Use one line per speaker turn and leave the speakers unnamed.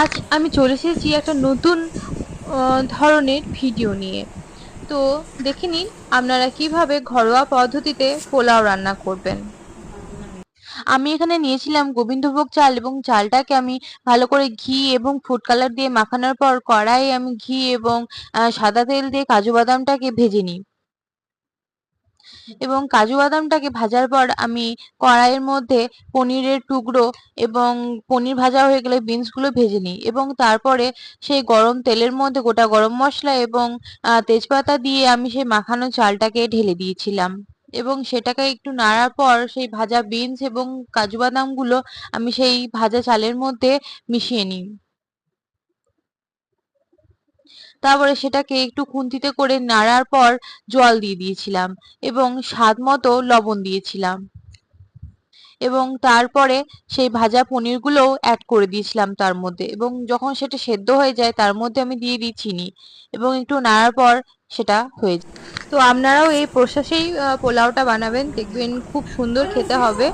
আজ আমি চলে এসেছি একটা নতুন ধরনের ভিডিও নিয়ে। তো দেখে নিন আপনারা কীভাবে ঘরোয়া পদ্ধতিতে পোলাও রান্না করবেন। আমি এখানে নিয়েছিলাম গোবিন্দভোগ চাল এবং চালটাকে আমি ভালো করে ঘি এবং ফুড কালার দিয়ে মাখানোর পর কড়াইয়ে আমি ঘি এবং সাদা তেল দিয়ে কাজু বাদামটাকে ভেজে নিই। এবং কাজু বাদামটাকে ভাজার পর আমি কড়াইয়ের মধ্যে পনিরের টুকরো এবং পনির ভাজা হয়ে গেলে বিনসগুলো ভেজে নিই এবং তারপরে সেই গরম তেলের মধ্যে গোটা গরম মশলা এবং তেজপাতা দিয়ে আমি সেই মাখানো চালটাকে ঢেলে দিয়েছিলাম। এবং সেটাকে একটু নাড়ার পর সেই ভাজা বিনস এবং কাজু বাদামগুলো আমি সেই ভাজা চালের মধ্যে মিশিয়ে নিই। তারপরে সেটাকে একটু খুন্তিতে করে নাড়ার পর জল দিয়ে দিয়েছিলাম এবং স্বাদ মতো লবণ দিয়েছিলাম। এবং তারপরে সেই ভাজা পনিরগুলোও অ্যাড করে দিয়েছিলাম তার মধ্যে এবং যখন সেটা সেদ্ধ হয়ে যায় তার মধ্যে আমি দিয়ে দিই চিনি এবং একটু নাড়ার পর সেটা হয়ে যায়। তো আপনারাও এই প্রসেসেই পোলাওটা বানাবেন, দেখবেন খুব সুন্দর খেতে হবে।